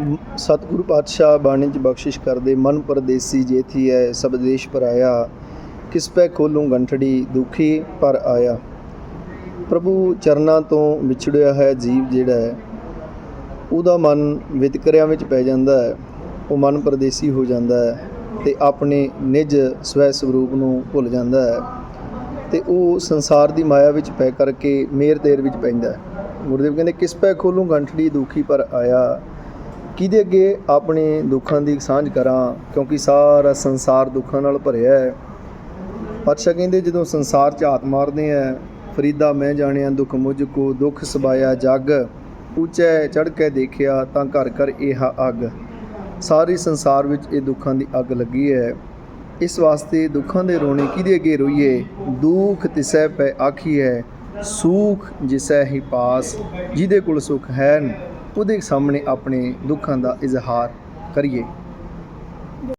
ਸਤਿਗੁਰੂ ਪਾਤਸ਼ਾਹ ਬਾਣੀ ਚ ਬਖਸ਼ਿਸ਼ ਕਰਦੇ, ਮਨ ਪਰਦੇਸੀ ਜੇਥੀ ਹੈ ਸਭ ਦੇਸ਼ ਪਰਾਇਆ ਕਿਸ ਪੈ ਖੋਲੂੰ ਗੰਠੜੀ, ਦੁਖੀ ਪਰ ਆਇਆ। ਪ੍ਰਭੂ ਚਰਨਾਂ ਤੋਂ ਵਿਛੜਿਆ ਹੈ ਜੀਵ ਜਿਹੜਾ ਹੈ ਉਹਦਾ ਮਨ ਵਿਤਕਰਿਆਂ ਵਿੱਚ ਪੈ ਜਾਂਦਾ ਹੈ ਉਹ ਮਨ ਪਰਦੇਸੀ ਹੋ ਜਾਂਦਾ ਹੈ ਤੇ ਆਪਣੇ ਨਿਜ ਸਵੈ ਸਰੂਪ ਨੂੰ ਭੁੱਲ ਜਾਂਦਾ ਹੈ ਤੇ ਉਹ ਸੰਸਾਰ ਦੀ ਮਾਇਆ ਵਿੱਚ ਪੈ ਕਰਕੇ ਮੇਰ ਤੇਰ ਵਿੱਚ ਪੈਂਦਾ ਹੈ ਗੁਰਦੇਵ ਕਹਿੰਦੇ, ਕਿਸ ਪੈ ਖੋਲੂੰ ਗੰਠੜੀ, ਦੁਖੀ ਪਰ ਆਇਆ ਕਿਹਦੇ ਅੱਗੇ ਆਪਣੇ ਦੁੱਖਾਂ ਦੀ ਸਾਂਝ ਕਰਾਂ? ਕਿਉਂਕਿ ਸਾਰਾ ਸੰਸਾਰ ਦੁੱਖਾਂ ਨਾਲ ਭਰਿਆ ਹੈ। ਪਾਤਸ਼ਾਹ ਕਹਿੰਦੇ, ਜਦੋਂ ਸੰਸਾਰ 'ਚ ਹਾਤ ਮਾਰਦੇ ਆ, ਫਰੀਦਾ ਮੈਂ ਜਾਣਿਆ ਦੁੱਖ ਮੁਝ ਕੋ ਦੁੱਖ ਸਬਾਇਆ ਜੱਗ। ਉੱਚੈ ਚੜ ਕੇ ਦੇਖਿਆ ਤਾਂ ਘਰ ਘਰ ਇਹ ਅੱਗ। ਸਾਰੇ ਸੰਸਾਰ ਵਿੱਚ ਇਹ ਦੁੱਖਾਂ ਦੀ ਅੱਗ ਲੱਗੀ ਹੈ। ਇਸ ਵਾਸਤੇ ਦੁੱਖਾਂ ਦੇ ਰੋਣੇ ਕਿਹਦੇ ਅੱਗੇ ਰੋਈਏ? ਦੁੱਖ ਤਿਸੈ ਪੈ ਆਖੀ ਹੈ ਸੂਖ ਜਿਸੈ ਹੀ ਪਾਸ, ਜਿਹਦੇ ਕੋਲ ਸੁਖ ਹੈ ਉਹਦੇ ਸਾਹਮਣੇ ਆਪਣੇ ਦੁੱਖਾਂ ਦਾ ਇਜ਼ਹਾਰ ਕਰੀਏ।